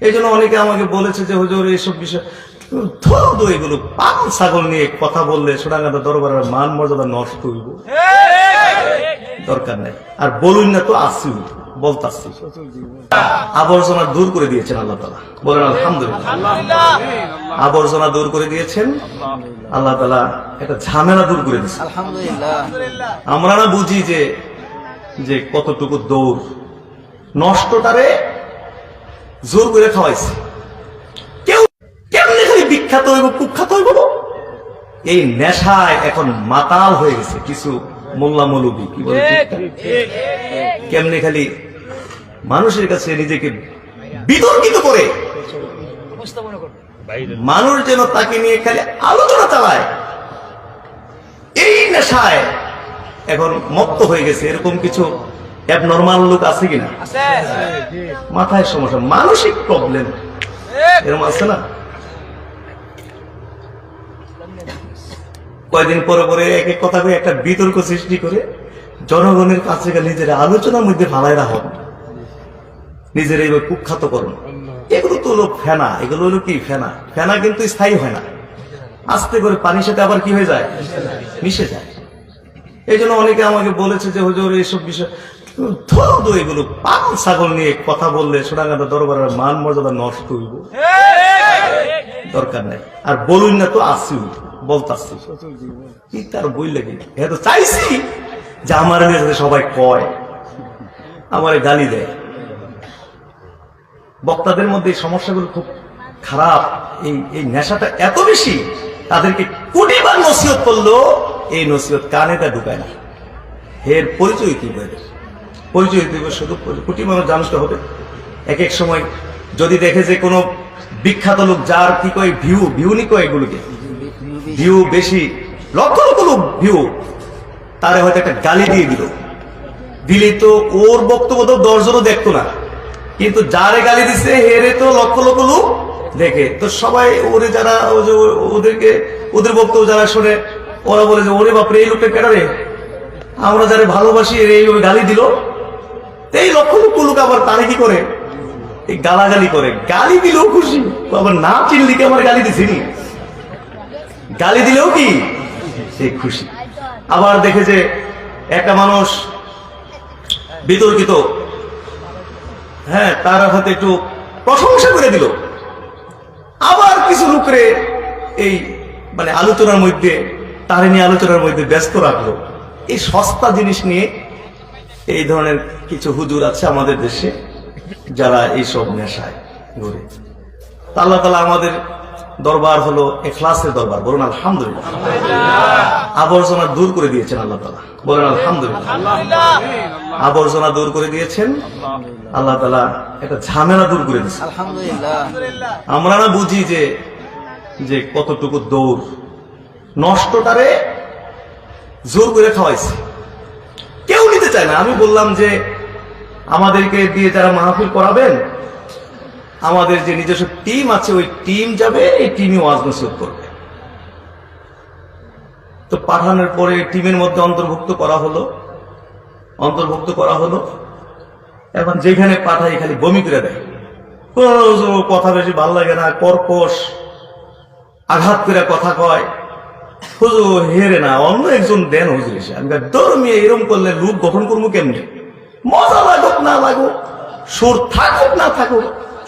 এই জন্য অনেকে আমাকে বলেছে যে হুজুর এইসব বিষয় ধরো এগুলো পাগল ছাগল নিয়ে কথা বললে সোনাগাঁদা দরবারের মান মর্যাদা নষ্ট হইব। দরকার নেই। আর বলুন না তো আসি বলতাছি। আবর্জনা দূর করে দিয়েছেন আল্লাহ তালা। বলেন আলহামদুলিল্লাহ। আবর্জনা দূর করে দিয়েছেন। আল্লাহ তালা একটা ঝামেলা দূর করে দিয়েছেন। আমরা না বুঝি যে যে কতটুকু দৌড় নষ্টটারে জোর করে খাওয়াইছে। কেউ কেমনে খালি বিখ্যাত হইব, কুখ্যাত হইব এই নেশায় এখন মাতাল হয়ে গেছে কিছু মোল্লা মৌলবী, কি বলে কেমনে খালি মানুষের কাছে নিজেকে বিতর্কিত করে মানুষ যেন তাকে নিয়ে খালি আলোচনা চালায়। এই নেশায় এখন মত্ত হয়ে গেছে, এরকম কিছু নর্মাল লোক আছে কিনা? মাথায় সমস্যা। মানসিক প্রবলেম এরকম আছে না? কয়দিন পরে পরে এক এক কথা একটা বিতর্ক সৃষ্টি করে জনগণের কাছে নিজের আলোচনার মধ্যে ফালাই রাখুন নিজের এই কুখ্যাত করুন এগুলো তো হলো ফেনা। এগুলো হলো কি? ফেনা। ফেনা কিন্তু স্থায়ী হয় না। আস্তে করে পানির সাথে আবার কি হয়ে যায়? মিশে যায়। এই জন্য অনেকে আমাকে বলেছে যে হুজুর এইসব বিষয় ধরো এগুলো পাগল ছাগল নিয়ে কথা বললে সোনাগাঁদা দরবারের মান মর্যাদা নষ্ট হইব। দরকার নেই। আর বলুন না তো আসি বলতাছি। কি তার বই লাগে? হ্যাঁ তো চাইছি যে আমার সবাই কয়, আমারে গালি দেয়। বক্তাদের মধ্যে এই সমস্যাগুলো খুব খারাপ। এই এই নেশাটা এত বেশি, তাদেরকে কোটিবার নসিহত করল এই নসিহত কানেটা ঢুকায় না। এর পরিচয় কি বলে পরিচয় দেবে, শুধু কোটি মানুষ জানতে হবে। এক এক সময় যদি দেখে যে কোনো বিখ্যাত লোক যার কি কয় ভিউ ভিউ নি কয় এগুলোকে? ভিউ বেশি, লক্ষ লক্ষ লোক ভিউ তারে হয়তো একটা গালি দিয়ে দিল। দিলে তো ওর বক্তব্য তো দশজনও দেখতো না। কিন্তু যারে গালি দিছে, হেরে তো লক্ষ লক্ষ লোক দেখে। তো সবাই ওরে যারা ওদেরকে, ওদের বক্তব্য যারা শোনে, ওরা বলে যে, ওরে বাপরে, এই লোকটা কেডা রে? আমরা যারা ভালোবাসি এই গালি দিল। এই লক্ষ লক্ষ লোক আবার তারে কি করে? এই গালাগালি করে। গালি দিলেও খুশি। আবার না চিনলি আমার গালি দিছিনি গালি দিলেও কি? সে খুশি। আবার দেখে যে একটা মানুষ বিতর্কিত। হ্যাঁ তার হাতে একটু প্রশংসা করে দিল। আবার কিছু লোকরে এই মানে আলোচনার মধ্যে, তারে নিয়ে আলোচনার মধ্যে ব্যস্ত রাখল। এই সস্তা জিনিস নিয়ে এই ধরনের কিছু হুজুর আছে আমাদের দেশে যারা এইসব নেশায় ঘুরে। আল্লাহ তালা আমাদের দরবার হলো এখলাসের দরবার বলুন আলহামদুলিল্লাহ। আবর্জনা দূর করে দিয়েছেন আল্লাহ তালা বলেন আলহামদুলিল্লাহ। আবর্জনা দূর করে দিয়েছেন আল্লাহ তালা একটা ঝামেলা দূর করে দিয়েছেন। আমরা না বুঝি যে যে কতটুকু দৌড় নষ্টটারে জোর করে খাওয়াইছে। চায় না। আমি বললাম যে, আমাদেরকে দিয়ে যারা মাহফিল করাবেন, আমাদের যে নিজস্ব টিম আছে, ওই টিম যাবে, এই টিমই ওয়াজ নসিহত করবে। তো পাঠানোর পরে টিমের মধ্যে অন্তর্ভুক্ত করা হলো। অন্তর্ভুক্ত করা হলো। এখন যেখানে পাঠাই খালি বমি করে দেয়। কথা বেশি ভালো লাগে না, কর্কশ, আঘাত করে কথা কয়। হুজুর হেরে না, অন্য একজন দেন হুজুর এসে। আমি ধর্মীয় এরম করলে রূপ গঠন করব কেমনি? মজা লাগুক না লাগুক, সুর থাকুক না থাকুক,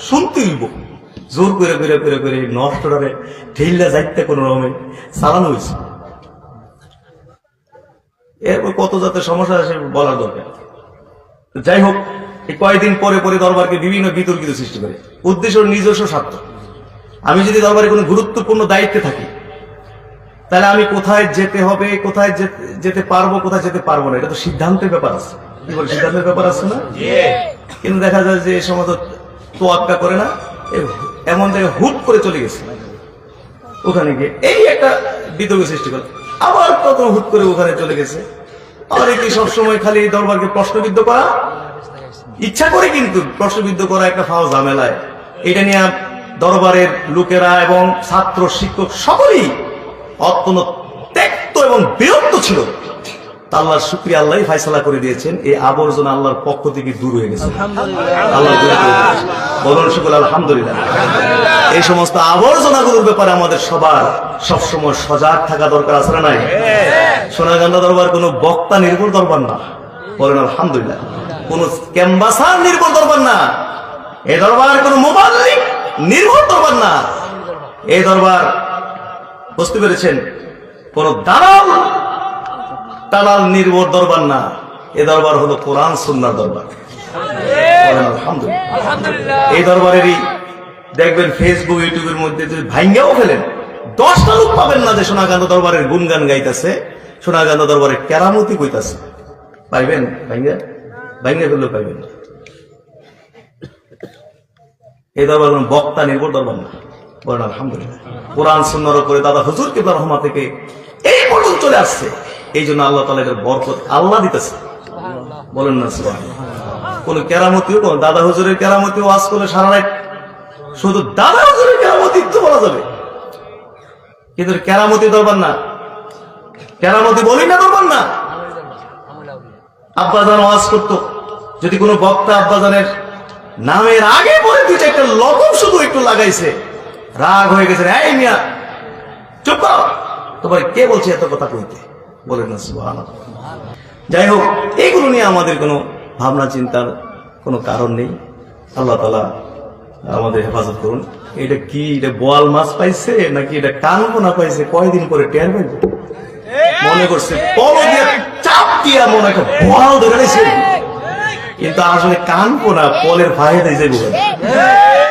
শুনতে হইব। জোর করে করে করে করে নষ্ট করে ঢিল্লা যাইতে কোনো রকমে চালানো হয়েছে। এরপর কত যাতে সমস্যা আছে বলার দরকার। যাই হোক, এই কয়েকদিন পরে পরে দরবারকে বিভিন্ন বিতর্কিত সৃষ্টি করে। উদ্দেশ্য নিজস্ব স্বার্থ। আমি যদি দরবারে কোনো গুরুত্বপূর্ণ দায়িত্বে থাকি তাহলে আমি কোথায় যেতে হবে, কোথায় যেতে- পারব, কোথায় যেতে পারব না? এটা তো সিদ্ধান্তের ব্যাপার আছে। কি বলে, সিদ্ধান্তের ব্যাপার আছে না? কিন্তু দেখা যায় যে এই সময় তো তোয়াক্কা করে না এমন জায়গায় হুট করে চলে গেছে। ওখানে গিয়ে এই একটা বিতর্ক সৃষ্টি করে। আবার কত হুট করে ওখানে চলে গেছে। আর কি সবসময় খালি এই দরবারকে প্রশ্নবিদ্ধ করা। ইচ্ছা করে কিন্তু প্রশ্নবিদ্ধ করা একটা ফাও ঝামেলায়। এটা নিয়ে দরবারের লোকেরা এবং ছাত্র, শিক্ষক সকলেই অত্যন্ত ত্যক্ত এবং বিরক্ত ছিল। আল্লাহর শুক্রিয়া আল্লাহ ফাইসলা করে দিয়েছেন এই আবর্জনা আল্লাহর পক্ষ থেকে দূর হয়ে গেছে। আল্লাহ। বলুন আলহামদুলিল্লাহ। এই সমস্ত আবর্জনাগুলোর ব্যাপারে আমাদের সবার সবসময় সজাগ থাকা দরকার আছে না নাই? সোনাগান্ধা দরবার কোনো বক্তা নির্ভর দরবার না। বলেন আলহামদুলিল্লাহ। কোন ক্যাম্বাসার নির্ভর দরবার না। এ দরবার কোন মোবাইল নির্ভর দরবার না। এই দরবার বুঝতে পেরেছেন? কোন দালাল? দালাল নির্ভর দরবার না। এ দরবার হলো কোরআন সুন্নার দরবার। আলহামদুলিল্লাহ। এই দরবারেরই দেখবেন ফেসবুক ইউটিউবের মধ্যে যদি ভাঙ্গাও ফেলেন দশটা লোক পাবেন না যে সোনাকান্ত দরবারের গুনগান গাইতেছে সোনাকান্ত দরবারের কেরামতি কইতাছে। পাইবেন? ভাঙ্গা ভাঙ্গা ফেললেও পাইবেন না। এই দরবার বক্তা নির্ভর দরবার না। বলেন আলহামদুলিল্লাহ। কোরআন সুন্নার করে দাদা হুজুর কিবলা রহমা থেকে এই পর্যন্ত চলে আসছে। এই জন্য আল্লাহ তালা এটার বরকত আল্লাহ দিতেছে। বলেন না। কোন কেরামতিও কোন দাদা হুজুরের কেরামতি ওয়াজ করে সারা রাত শুধু দাদা হুজুরের কেরামতি তো বলা যাবে। কিন্তু কেরামতি দরবার না। কেরামতি বলি না দরবার না। আব্বাজান ওয়াজ করতো। যদি কোনো বক্তা আব্বাজানের নামের আগে পরে দুই একটা লবণ শুধু একটু লাগাইছে রাগ হয়ে গেছে, এই মিয়া, চুপ তোমার কে বলছে এত কথা কইতে? বলেন না, সুবহানাল্লাহ। যাই হোক, এইগুলো নিয়ে আমাদের কোনো ভাবনা, চিন্তার কোনো কারণ নেই। আল্লাহ তালা আমাদের হেফাজত করুন। এটা কি, এটা বোয়াল মাছ পাইছে নাকি এটা কানপোনা পাইছে? কয়দিন পরে টের পাইব? মনে করছে চাপ দিয়া মনে একটা বোয়াল ধরে কিন্তু আসলে কানপোনা পলের ফাহে দিয়ে যাইব।